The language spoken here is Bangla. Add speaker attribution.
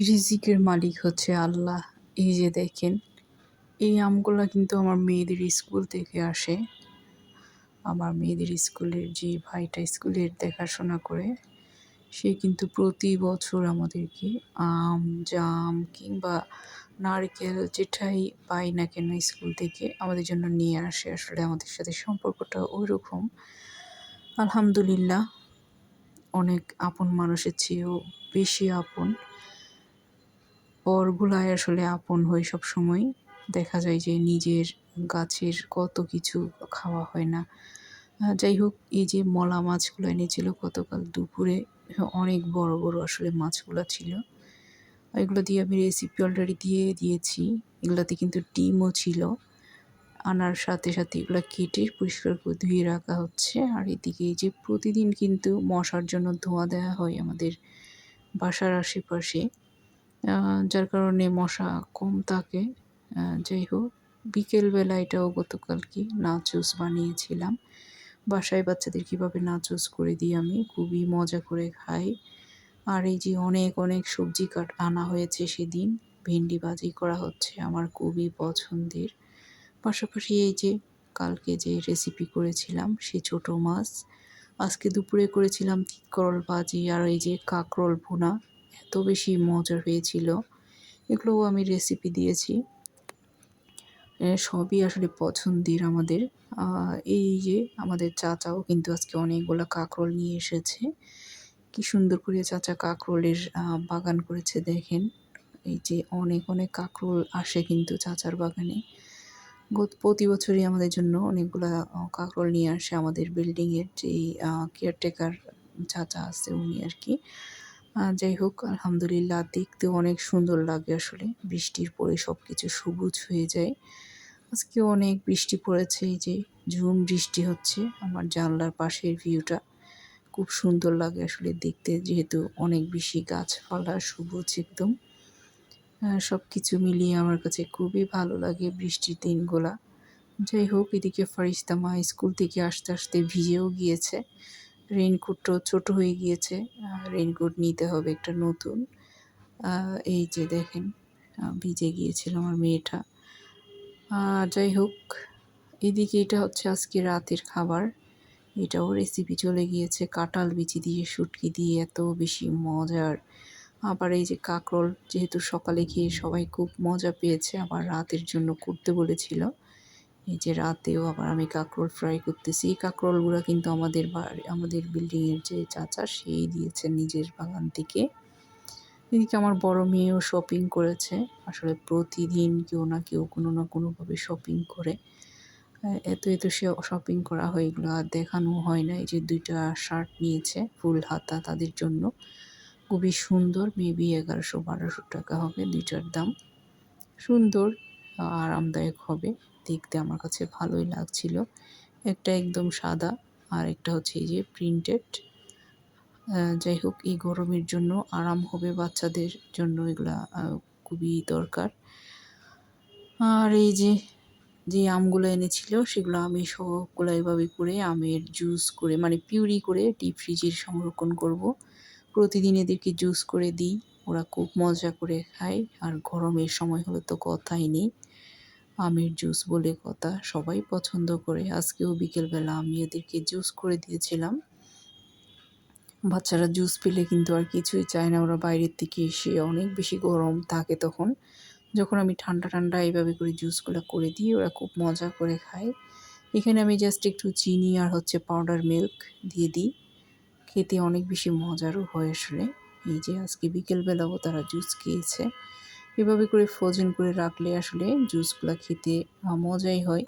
Speaker 1: রিজিকের মালিক হচ্ছে আল্লাহ। এই যে দেখেন, এই আমগুলা কিন্তু আমার মেয়েদের স্কুল থেকে আসে। আমার মেয়েদের স্কুলের যে ভাইটা স্কুলের দেখাশোনা করে, সে কিন্তু প্রতি বছর আমাদেরকে আম, জাম কিংবা নারকেল যেটাই পাই না কেন স্কুল থেকে আমাদের জন্য নিয়ে আসে। আসলে আমাদের সাথে সম্পর্কটা ওই রকম আলহামদুলিল্লাহ, অনেক আপন মানুষের চেয়েও বেশি আপন। পরগুলাই আসলে আপন হয় সব সময় দেখা যায় যে নিজের গাছের কত কিছু খাওয়া হয় না। যাই হোক, এই যে মলা মাছগুলো এনেছিল গতকাল দুপুরে, অনেক বড় বড় আসলে মাছগুলো ছিল। এগুলো দিয়ে আমি রেসিপি অলরেডি দিয়ে দিয়েছি। এগুলোতে কিন্তু ডিমও ছিল। আনার সাথে সাথে এগুলো কেটে পরিষ্কার করে ধুয়ে রাখা হচ্ছে। আর এদিকে এই যে প্রতিদিন কিন্তু মশার জন্য ধোঁয়া দেওয়া হয় আমাদের বাসার আশেপাশে। যার কারণে মশা কম থাকে। যাই হোক বিকেলবেলা এটাও গতকাল কি নাচুস বানিয়েছিলাম। বাসায় বাচ্চাদের কীভাবে নাচুস করে দিই আমি, খুবই মজা করে খাই। আর এই যে অনেক অনেক সবজি কাট, আনা হয়েছে সেদিন, ভেন্ডি ভাজি করা হচ্ছে আমার খুবই পছন্দের। পাশাপাশি এই যে কালকে যে রেসিপি করেছিলাম, সে ছোট মাছ, আজকে দুপুরে করেছিলাম তিতকরল ভাজি আর এই যে কাকরোল ভুনা। এত বেশি মজার হয়েছিল। এগুলোও আমি রেসিপি দিয়েছি। সবই আসলে পছন্দের আমাদের। এই যে আমাদের চাচাও কিন্তু আজকে অনেকগুলো কাঁকরোল নিয়ে এসেছে। কি সুন্দর করে চাচা কাঁকরোলের বাগান করেছে দেখেন। এই যে অনেক অনেক কাঁকরোল আসে কিন্তু চাচার বাগানে। প্রতি বছরই আমাদের জন্য অনেকগুলো কাঁকরোল নিয়ে আসে আমাদের বিল্ডিংয়ের যেই কেয়ারটেকার চাচা আছে উনি আর কি। যাই হোক আলহামদুলিল্লাহ দেখতে অনেক সুন্দর লাগে আসলে। বৃষ্টির পরে সব কিছু সবুজ হয়ে যায়। আজকে অনেক বৃষ্টি পড়েছে, এই যে ঝুম বৃষ্টি হচ্ছে, আমার জানলার পাশের ভিউটা। খুব সুন্দর লাগে আসলে দেখতে, যেহেতু অনেক বেশি গাছপালা, সবুজ একদম। সব কিছু মিলিয়ে আমার কাছে খুবই ভালো লাগে বৃষ্টির দিনগুলা। যাই হোক এদিকে ফারিস্তা মা স্কুল থেকে আসতে আসতে ভিজেও গিয়েছে। রেইনকোটটাও ছোট হয়ে গিয়েছে। রেইনকোট নিতে হবে একটা নতুন। এই যে দেখেন ভিজে গিয়েছিল আমার মেয়েটা। যাই হোক, এদিকে এটা হচ্ছে আজকে রাতের খাবার। এটাও রেসিপি চলে গিয়েছে, কাঁঠাল বিচি দিয়ে, শুটকি দিয়ে, এত বেশি মজার। আবার এই যে কাঁকরোল, যেহেতু সকালে খেয়ে সবাই খুব মজা পেয়েছে, আবার রাতের জন্য করতে বলেছিল। এই যে রাতেও আবার আমি কাঁকরোল ফ্রাই করতেছি। এই কাঁকরোলগুলো কিন্তু আমাদের বাড়ি, আমাদের বিল্ডিংয়ের যে চাচা, সেই দিয়েছে নিজের বাগান থেকে। এদিকে আমার বড় মেয়েও শপিং করেছে। আসলে প্রতিদিন কেউ না কেউ কোনো না কোনোভাবে শপিং করে। এত এত সে শপিং করা হয়, এগুলো আর দেখানো হয় না। এই যে দুইটা শার্ট নিয়েছে ফুল হাতা তাদের জন্য। খুবই সুন্দর মেবি এগারোশো, বারোশো টাকা হবে দুইটার দাম। সুন্দর। আরামদায়ক হবে। দেখতে আমার কাছে ভালোই লাগছিল। একটা একদম সাদা, আর একটা হচ্ছে এই যে প্রিন্টেড যাই হোক, এই গরমের জন্য আরাম হবে বাচ্চাদের জন্য, এগুলা খুবই দরকার। আর এই যে যে আমগুলো এনেছিল, সেগুলো আমি সবগুলো এভাবে করে আমের জুস করে মানে পিউরি করে ডিপ ফ্রিজে সংরক্ষণ করব। প্রতিদিন এদেরকে জুস করে দিই। ওরা খুব মজা করে খায়। আর গরমের সময় হলে তো কথাই নেই। আমের জুস বলে কথা সবাই পছন্দ করে। আজকেও বিকেলবেলা আমি এদেরকে জুস করে দিয়েছিলাম। বাচ্চারা জুস পেলে কিন্তু আর কিছুই চায় না। ওরা বাইরের থেকে এসে অনেক বেশি গরম থাকে তখন। যখন আমি ঠান্ডা ঠান্ডা এইভাবে করে জুসগুলো করে দিই ওরা খুব মজা করে খায়। এখানে আমি জাস্ট একটু চিনি আর হচ্ছে পাউডার মিল্ক দিয়ে দিই। খেতে অনেক বেশি মজারও হয় আসলে। এই যে আজকে বিকেলবেলাও তারা জুস খেয়েছে। এভাবে করে ফ্রোজেন করে রাখলে আসলে জুসগুলো খেতে মজাই হয়।